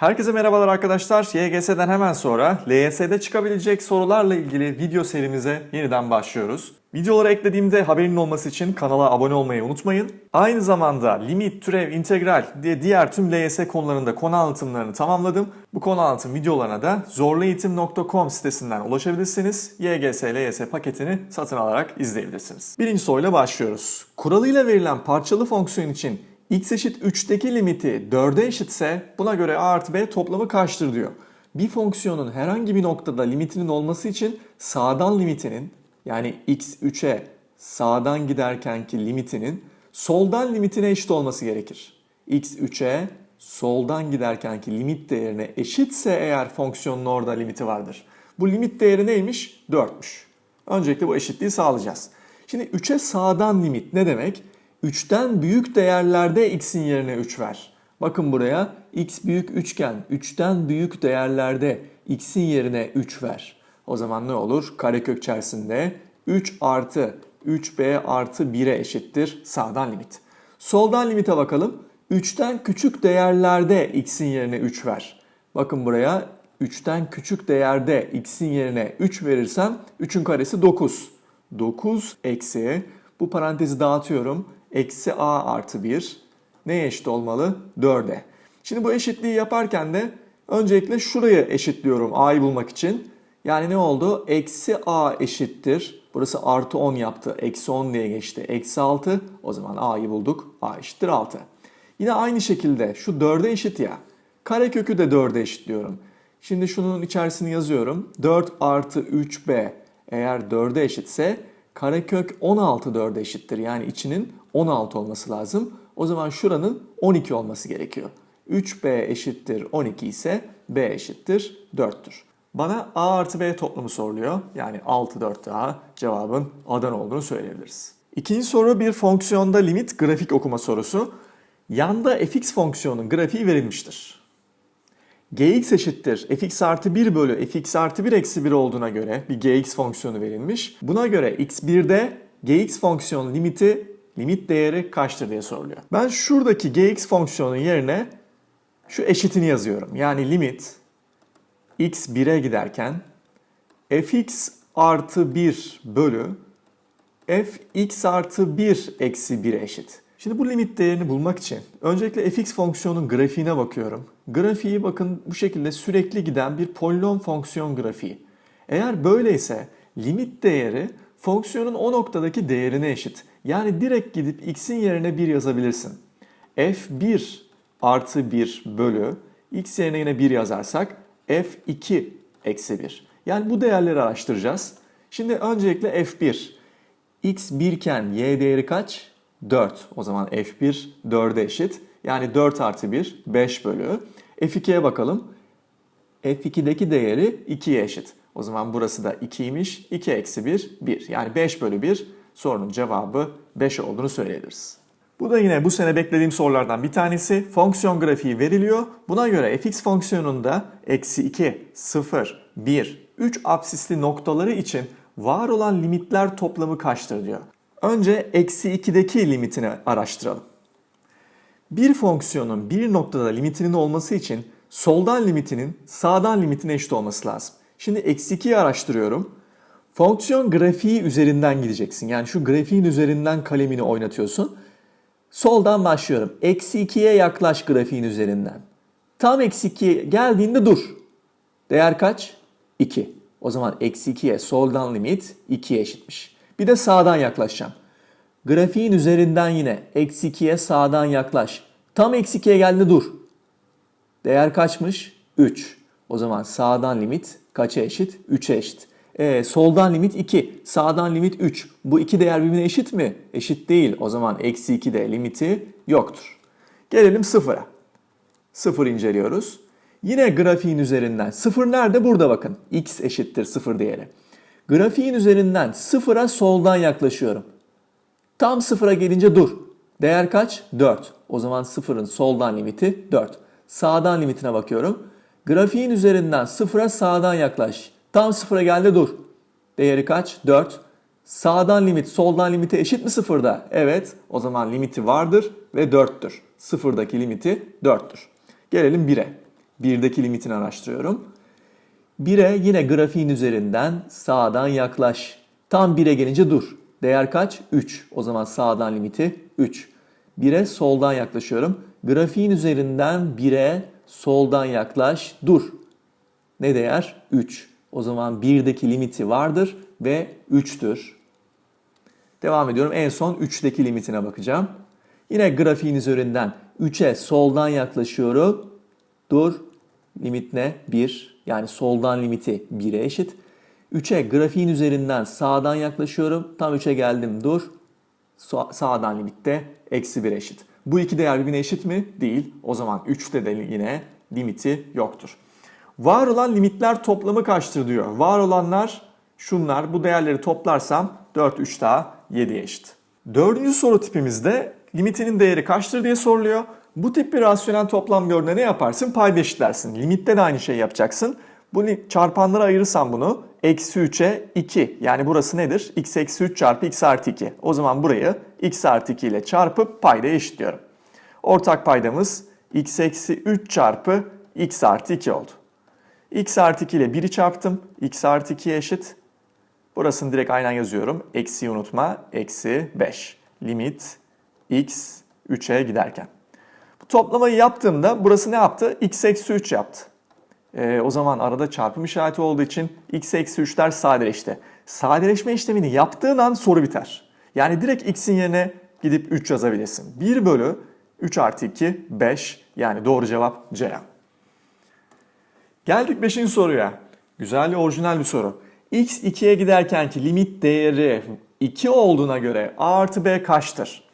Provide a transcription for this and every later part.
Herkese merhabalar arkadaşlar. YGS'den hemen sonra LYS'de çıkabilecek sorularla ilgili video serimize yeniden başlıyoruz. Videoları eklediğimde haberinin olması için kanala abone olmayı unutmayın. Aynı zamanda limit, türev, integral diye diğer tüm LYS konularında konu anlatımlarını tamamladım. Bu konu anlatım videolarına da zorlueğitim.com sitesinden ulaşabilirsiniz. YGS, LYS paketini satın alarak izleyebilirsiniz. Birinci soruyla başlıyoruz. Kuralıyla verilen parçalı fonksiyon için x eşit 3'teki limiti 4'e eşitse buna göre a artı b toplamı kaçtır diyor. Bir fonksiyonun herhangi bir noktada limitinin olması için sağdan limitinin yani x 3'e sağdan giderkenki limitinin soldan limitine eşit olması gerekir. x 3'e soldan giderkenki limit değerine eşitse eğer fonksiyonun orada limiti vardır. Bu limit değeri neymiş? 4'müş. Öncelikle bu eşitliği sağlayacağız. Şimdi 3'e sağdan limit ne demek? 3'ten büyük değerlerde x'in yerine 3 ver. Bakın buraya x büyük 3 iken 3'ten büyük değerlerde x'in yerine 3 ver. O zaman ne olur? Karekök içerisinde 3 artı 3b artı 1'e eşittir sağdan limit. Soldan limite bakalım. 3'ten küçük değerlerde x'in yerine 3 ver. Bakın buraya 3'ten küçük değerde x'in yerine 3 verirsem 3'ün karesi 9. 9 eksi bu parantezi dağıtıyorum. Eksi a artı 1 neye eşit olmalı? 4'e. Şimdi bu eşitliği yaparken de öncelikle şurayı eşitliyorum a'yı bulmak için. Yani ne oldu? Eksi a eşittir. Burası artı 10 yaptı. Eksi 10 diye geçti. Eksi 6. O zaman a'yı bulduk. a eşittir 6. Yine aynı şekilde şu 4'e eşit ya. Karekökü de 4'e eşitliyorum. Şimdi şunun içerisini yazıyorum. 4 artı 3b eğer 4'e eşitse karekök 16 4'e eşittir. Yani içinin 16 olması lazım. O zaman şuranın 12 olması gerekiyor. 3b eşittir 12 ise b eşittir 4'tür. Bana a artı b toplamı soruluyor. Yani 6 4 daha cevabın a'dan olduğunu söyleyebiliriz. İkinci soru bir fonksiyonda limit grafik okuma sorusu. Yanda fx fonksiyonun grafiği verilmiştir. gx eşittir fx artı 1 bölü fx artı 1 eksi 1 olduğuna göre bir gx fonksiyonu verilmiş. Buna göre x1'de gx fonksiyonun limiti limit değeri kaçtır diye soruluyor. Ben şuradaki gx fonksiyonun yerine şu eşitini yazıyorum. Yani limit x 1'e giderken fx artı 1 bölü fx artı 1 eksi 1'e eşit. Şimdi bu limit değerini bulmak için öncelikle fx fonksiyonun grafiğine bakıyorum. Grafiği bakın bu şekilde sürekli giden bir polinom fonksiyon grafiği. Eğer böyleyse limit değeri fonksiyonun o noktadaki değerine eşit. Yani direkt gidip x'in yerine 1 yazabilirsin. f1 artı 1 bölü x yerine yine 1 yazarsak f2 eksi 1. Yani bu değerleri araştıracağız. Şimdi öncelikle f1. x 1 iken y değeri kaç? 4. O zaman f1 4'e eşit. Yani 4 artı 1 5 bölü. f2'ye bakalım. f2'deki değeri 2'ye eşit. O zaman burası da 2'ymiş. 2 eksi 1 1. Yani 5 bölü 1 sorunun cevabı 5 olduğunu söyleyebiliriz. Bu da yine bu sene beklediğim sorulardan bir tanesi. Fonksiyon grafiği veriliyor. Buna göre fx fonksiyonunda eksi 2, 0, 1, 3 absisli noktaları için var olan limitler toplamı kaçtır diyor. Önce eksi 2'deki limitini araştıralım. Bir fonksiyonun bir noktada limitinin olması için soldan limitinin sağdan limitine eşit olması lazım. Şimdi eksi 2'yi araştırıyorum. Fonksiyon grafiği üzerinden gideceksin. Yani şu grafiğin üzerinden kalemini oynatıyorsun. Soldan başlıyorum. Eksi 2'ye yaklaş grafiğin üzerinden. Tam eksi 2'ye geldiğinde dur. Değer kaç? 2. O zaman eksi 2'ye soldan limit 2'ye eşitmiş. Bir de sağdan yaklaşacağım. Grafiğin üzerinden yine eksi 2'ye sağdan yaklaş. Tam eksi 2'ye geldiğinde dur. Değer kaçmış? 3. O zaman sağdan limit kaça eşit? 3'e eşit. E, soldan limit 2, sağdan limit 3. Bu iki değer birbirine eşit mi? Eşit değil. O zaman eksi 2 de limiti yoktur. Gelelim sıfıra. Sıfır inceliyoruz. Yine grafiğin üzerinden. Sıfır nerede? Burada bakın. x eşittir sıfır diyelim. Grafiğin üzerinden sıfıra soldan yaklaşıyorum. Tam sıfıra gelince dur. Değer kaç? 4. O zaman sıfırın soldan limiti 4. Sağdan limitine bakıyorum. Grafiğin üzerinden sıfıra sağdan yaklaş. Tam sıfıra geldi dur. Değeri kaç? 4. Sağdan limit soldan limite eşit mi sıfırda? Evet. O zaman limiti vardır ve 4'tür. Sıfırdaki limiti 4'tür. Gelelim 1'e. 1'deki limitini araştırıyorum. 1'e yine grafiğin üzerinden sağdan yaklaş. Tam 1'e gelince dur. Değer kaç? 3. O zaman sağdan limiti 3. 1'e soldan yaklaşıyorum. Grafiğin üzerinden 1'e soldan yaklaş. Dur. Ne değer? 3. O zaman 1'deki limiti vardır ve 3'tür. Devam ediyorum. En son 3'teki limitine bakacağım. Yine grafiğin üzerinden 3'e soldan yaklaşıyorum. Dur. Limit ne? 1. Yani soldan limiti 1'e eşit. 3'e grafiğin üzerinden sağdan yaklaşıyorum. Tam 3'e geldim. Dur. Sa- Sağdan limitte eksi 1 eşit. Bu iki değer birbirine eşit mi? Değil. O zaman 3'te de yine limiti yoktur. Var olan limitler toplamı kaçtır diyor. Var olanlar şunlar. Bu değerleri toplarsam 4, 3 daha 7'ye eşit. Dördüncü soru tipimizde limitinin değeri kaçtır diye soruluyor. Bu tip bir rasyonel toplam gördüğünde ne yaparsın? Payda eşitlersin. Limitte de aynı şeyi yapacaksın. Bu li- çarpanlara ayırırsam bunu eksi 3'e 2. Yani burası nedir? x eksi 3 çarpı x artı 2. O zaman burayı x artı 2 ile çarpıp paydaya eşitliyorum. Ortak paydamız x eksi 3 çarpı x artı 2 oldu. X artı 2 ile 1'i çarptım. x artı 2'ye eşit. Burasını direkt aynen yazıyorum. Eksiyi unutma. Eksi 5. Limit x 3'e giderken. Bu toplamayı yaptığımda burası ne yaptı? x eksi 3 yaptı. Ee, o zaman arada çarpım işareti olduğu için x eksi 3'ler sadeleşti. Sadeleşme işlemini yaptığın an soru biter. Yani direkt x'in yerine gidip 3 yazabilirsin. 1 bölü 3 artı 2 5 yani doğru cevap C. Geldik 5. soruya. Güzel ve orijinal bir soru. x 2'ye giderkenki limit değeri 2 olduğuna göre a artı b kaçtır?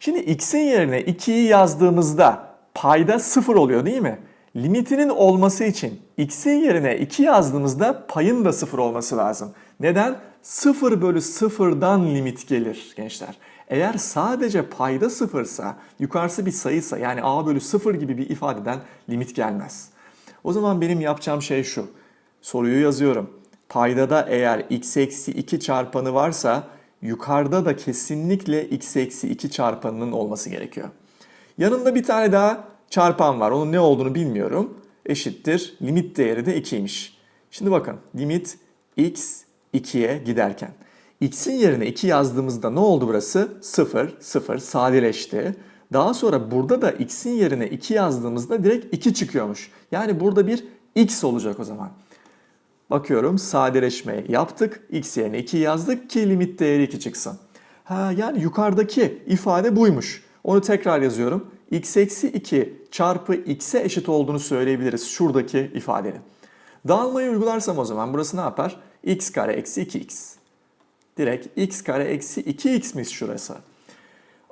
Şimdi x'in yerine 2'yi yazdığımızda payda 0 oluyor değil mi? Limitinin olması için x'in yerine 2 yazdığımızda payın da 0 olması lazım. Neden? 0 bölü 0'dan limit gelir gençler. Eğer sadece payda sıfırsa, yukarısı bir sayıysa yani a bölü 0 gibi bir ifadeden limit gelmez. O zaman benim yapacağım şey şu. Soruyu yazıyorum. Paydada eğer x eksi 2 çarpanı varsa yukarıda da kesinlikle x eksi 2 çarpanının olması gerekiyor. Yanında bir tane daha çarpan var. Onun ne olduğunu bilmiyorum. Eşittir. Limit değeri de 2'ymiş. Şimdi bakın limit x 2'ye giderken. x'in yerine 2 yazdığımızda ne oldu burası? 0, 0 sadeleşti. Daha sonra burada da x'in yerine 2 yazdığımızda direkt 2 çıkıyormuş. Yani burada bir x olacak o zaman. Bakıyorum sadeleşme yaptık. X yerine 2 yazdık ki limit değeri 2 çıksın. Ha yani yukarıdaki ifade buymuş. Onu tekrar yazıyorum. x eksi 2 çarpı x'e eşit olduğunu söyleyebiliriz şuradaki ifadenin. Dağılmayı uygularsam o zaman burası ne yapar? x kare eksi 2x. Direkt x kare eksi 2x'miş şurası.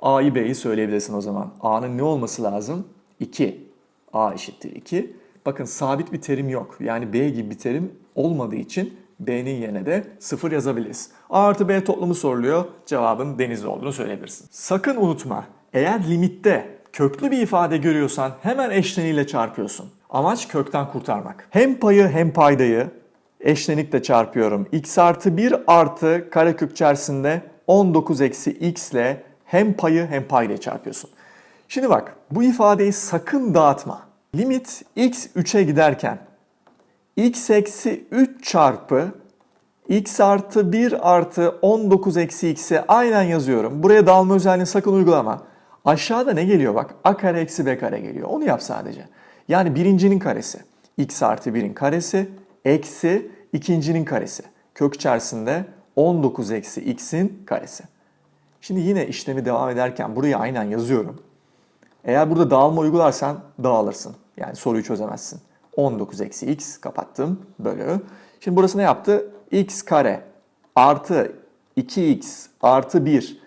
A'yı B'yi söyleyebilirsin o zaman. A'nın ne olması lazım? 2. A eşittir 2. Bakın sabit bir terim yok. Yani B gibi bir terim olmadığı için B'nin yerine de 0 yazabiliriz. A artı B toplamı soruluyor. Cevabın denizli olduğunu söyleyebilirsin. Sakın unutma. Eğer limitte köklü bir ifade görüyorsan hemen eşleniyle çarpıyorsun. Amaç kökten kurtarmak. Hem payı hem paydayı eşlenikle çarpıyorum. x artı 1 artı karekök içerisinde 19 eksi x ile hem payı hem paydayı çarpıyorsun. Şimdi bak bu ifadeyi sakın dağıtma. Limit x 3'e giderken x eksi 3 çarpı x artı 1 artı 19 eksi x'i aynen yazıyorum. Buraya dalma özelliğini sakın uygulama. Aşağıda ne geliyor bak? a kare eksi b kare geliyor. Onu yap sadece. Yani birincinin karesi. x artı 1'in karesi eksi ikincinin karesi. Kök içerisinde 19 eksi x'in karesi. Şimdi yine işlemi devam ederken burayı aynen yazıyorum. Eğer burada dağılma uygularsan dağılırsın. Yani soruyu çözemezsin. 19 eksi x kapattım bölü. Şimdi burası ne yaptı? x kare artı 2x artı 1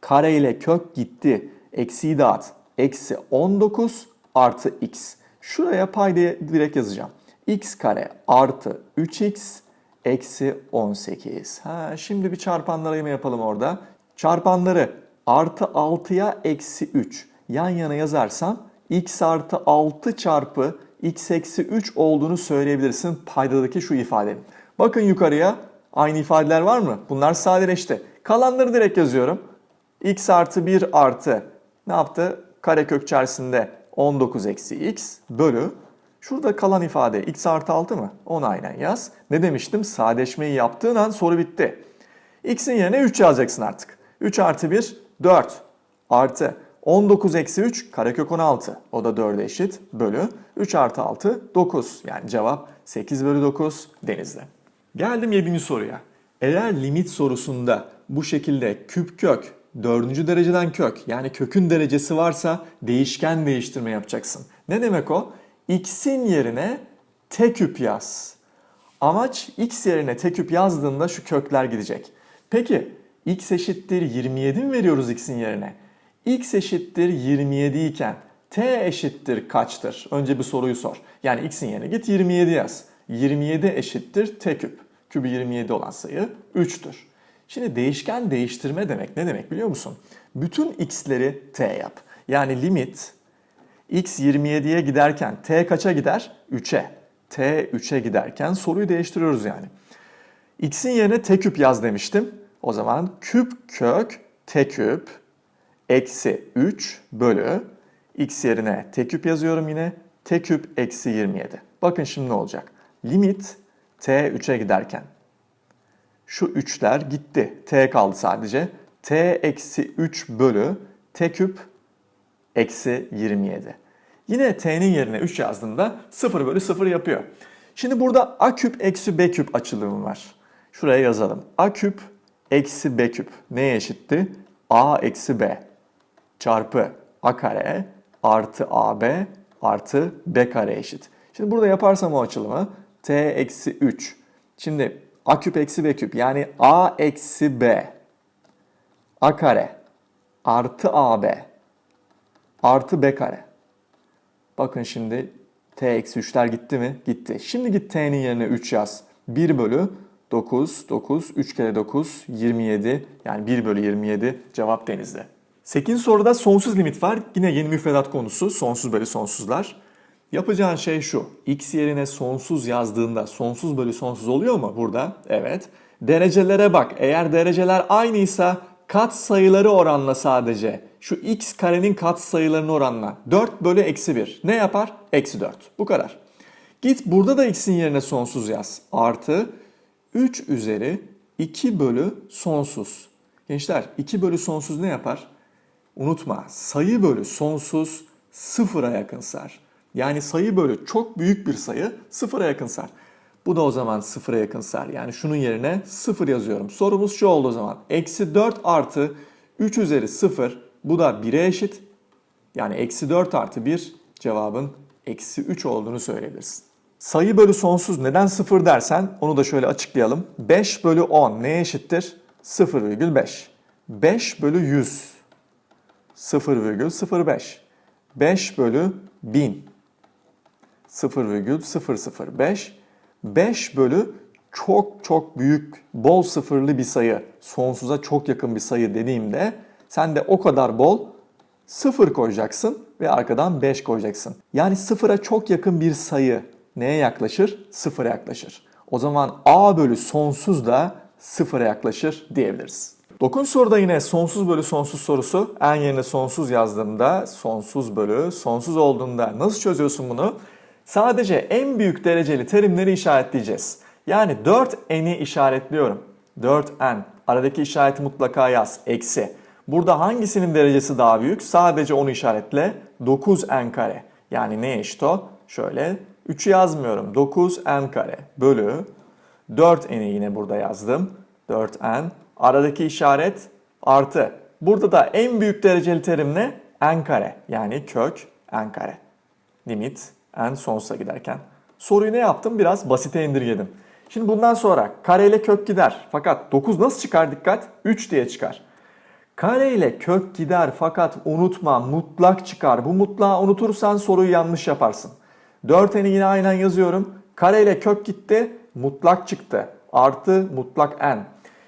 kare ile kök gitti. Eksiyi dağıt. Eksi 19 artı x. Şuraya paydayı direkt yazacağım. x kare artı 3x eksi 18. Ha, şimdi bir çarpanlar ayımı yapalım orada. Çarpanları artı 6'ya eksi 3 yan yana yazarsam x artı 6 çarpı x eksi 3 olduğunu söyleyebilirsin paydadaki şu ifadenin. Bakın yukarıya aynı ifadeler var mı? Bunlar sadeleşti. Kalanları direkt yazıyorum. x artı 1 artı ne yaptı? Karekök içerisinde 19 eksi x bölü. Şurada kalan ifade x artı 6 mı? Onu aynen yaz. Ne demiştim? Sadeleşmeyi yaptığın an soru bitti. x'in yerine 3 yazacaksın artık. 3 artı 1 4 artı 19 eksi 3 karekök 16. O da 4'e eşit bölü 3 artı 6 9. Yani cevap 8 bölü 9 denizde. Geldim 7. soruya. Eğer limit sorusunda bu şekilde küp kök, 4. dereceden kök yani kökün derecesi varsa değişken değiştirme yapacaksın. Ne demek o? x'in yerine t küp yaz. Amaç x yerine t küp yazdığında şu kökler gidecek. Peki x eşittir 27 mi veriyoruz x'in yerine? x eşittir 27 iken t eşittir kaçtır? Önce bir soruyu sor. Yani x'in yerine git 27 yaz. 27 eşittir t küp. Kübü 27 olan sayı 3'tür. Şimdi değişken değiştirme demek ne demek biliyor musun? Bütün x'leri t yap. Yani limit x 27'ye giderken t kaça gider? 3'e. t 3'e giderken soruyu değiştiriyoruz yani. x'in yerine t küp yaz demiştim. O zaman küp kök t küp eksi 3 bölü x yerine t küp yazıyorum yine. t küp eksi 27. Bakın şimdi ne olacak? Limit t 3'e giderken şu 3'ler gitti. t kaldı sadece. t eksi 3 bölü t küp eksi 27. Yine t'nin yerine 3 yazdığımda 0 bölü 0 yapıyor. Şimdi burada a küp eksi b küp açılımı var. Şuraya yazalım. a küp eksi b küp neye eşitti? a eksi b çarpı a kare artı ab artı b kare eşit. Şimdi burada yaparsam o açılımı t eksi 3. Şimdi a küp eksi b küp yani a eksi b a kare artı ab artı b kare. Bakın şimdi t eksi 3'ler gitti mi? Gitti. Şimdi git t'nin yerine 3 yaz. 1 bölü 9, 9, 3 kere 9, 27. Yani 1 bölü 27 cevap denizde. 8. soruda sonsuz limit var. Yine yeni müfredat konusu sonsuz bölü sonsuzlar. Yapacağın şey şu. X yerine sonsuz yazdığında sonsuz bölü sonsuz oluyor mu burada? Evet. Derecelere bak. Eğer dereceler aynıysa kat sayıları oranla sadece. Şu x karenin kat sayılarını oranla. 4 bölü eksi 1. Ne yapar? Eksi 4. Bu kadar. Git burada da x'in yerine sonsuz yaz. Artı 3 üzeri 2 bölü sonsuz. Gençler 2 bölü sonsuz ne yapar? Unutma sayı bölü sonsuz sıfıra yakınsar. Yani sayı bölü çok büyük bir sayı sıfıra yakınsar. Bu da o zaman sıfıra yakınsar. Yani şunun yerine sıfır yazıyorum. Sorumuz şu oldu o zaman. Eksi 4 artı 3 üzeri 0 bu da 1'e eşit. Yani eksi 4 artı 1 cevabın eksi 3 olduğunu söyleyebilirsin. Sayı bölü sonsuz neden 0 dersen onu da şöyle açıklayalım. 5 bölü 10 neye eşittir? 0,5. 5 bölü 100 0,05. 5 bölü 1000 0,005. 5 bölü çok çok büyük bol sıfırlı bir sayı, sonsuza çok yakın bir sayı dediğimde sen de o kadar bol sıfır koyacaksın ve arkadan 5 koyacaksın. Yani sıfıra çok yakın bir sayı neye yaklaşır? Sıfıra yaklaşır. O zaman a bölü sonsuz da sıfıra yaklaşır diyebiliriz. 9 soruda yine sonsuz bölü sonsuz sorusu. En yerine sonsuz yazdığımda sonsuz bölü sonsuz olduğunda nasıl çözüyorsun bunu? Sadece en büyük dereceli terimleri işaretleyeceğiz. Yani 4n'i işaretliyorum. 4n. Aradaki işareti mutlaka yaz. Eksi. Burada hangisinin derecesi daha büyük? Sadece onu işaretle. 9n kare. Yani ne eşit o? Şöyle 3'ü yazmıyorum. 9n kare bölü 4n'i yine burada yazdım. 4n. Aradaki işaret artı. Burada da en büyük dereceli terim ne? n kare. Yani kök n kare. Limit n sonsuza giderken. Soruyu ne yaptım? Biraz basite indirgedim. Şimdi bundan sonra kare ile kök gider. Fakat 9 nasıl çıkar dikkat? 3 diye çıkar. Kare ile kök gider fakat unutma mutlak çıkar. Bu mutlağı unutursan soruyu yanlış yaparsın. 4n'i yine aynen yazıyorum. Kare ile kök gitti, mutlak çıktı. Artı mutlak n.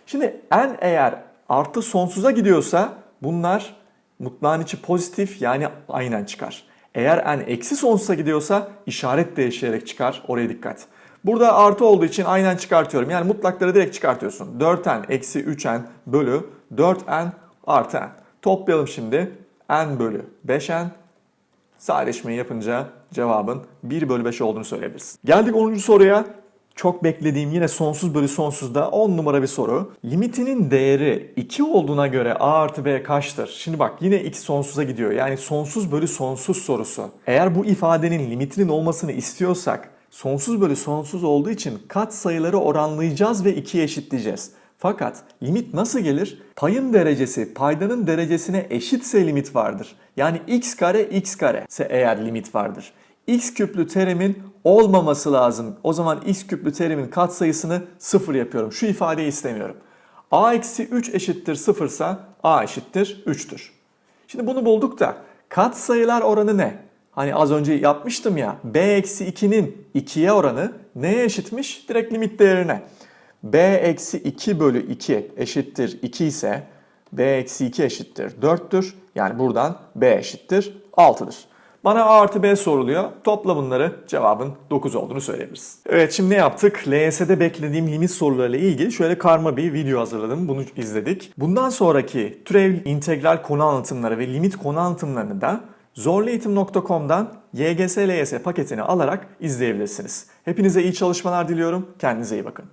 Şimdi n eğer artı sonsuza gidiyorsa bunlar mutlağın içi pozitif yani aynen çıkar. Eğer n eksi sonsuza gidiyorsa işaret değişerek çıkar. Oraya dikkat. Burada artı olduğu için aynen çıkartıyorum. Yani mutlakları direkt çıkartıyorsun. 4n eksi 3n bölü 4n artı n. Toplayalım şimdi. n bölü 5n. Sadeleşmeyi yapınca cevabın 1 bölü 5 olduğunu söyleyebiliriz. Geldik 10. soruya. Çok beklediğim yine sonsuz bölü sonsuzda 10 numara bir soru. Limitinin değeri 2 olduğuna göre a artı b kaçtır? Şimdi bak yine x sonsuza gidiyor. Yani sonsuz bölü sonsuz sorusu. Eğer bu ifadenin limitinin olmasını istiyorsak sonsuz bölü sonsuz olduğu için kat sayıları oranlayacağız ve 2'ye eşitleyeceğiz. Fakat limit nasıl gelir? Payın derecesi paydanın derecesine eşitse limit vardır. Yani x kare x kare ise eğer limit vardır. x küplü terimin olmaması lazım. O zaman x küplü terimin katsayısını sıfır yapıyorum. Şu ifadeyi istemiyorum. a eksi 3 eşittir sıfırsa a eşittir 3'tür. Şimdi bunu bulduk da katsayılar oranı ne? Hani az önce yapmıştım ya b eksi 2'nin 2'ye oranı neye eşitmiş? Direkt limit değerine. B eksi 2 bölü 2 eşittir 2 ise b eksi 2 eşittir 4'tür. Yani buradan b eşittir 6'dır. Bana a artı b soruluyor. Topla bunları cevabın 9 olduğunu söyleyebiliriz. Evet şimdi ne yaptık? LYS'de beklediğim limit sorularıyla ilgili şöyle karma bir video hazırladım. Bunu izledik. Bundan sonraki türev integral konu anlatımları ve limit konu anlatımlarını da zorlueğitim.com'dan YGS LYS paketini alarak izleyebilirsiniz. Hepinize iyi çalışmalar diliyorum. Kendinize iyi bakın.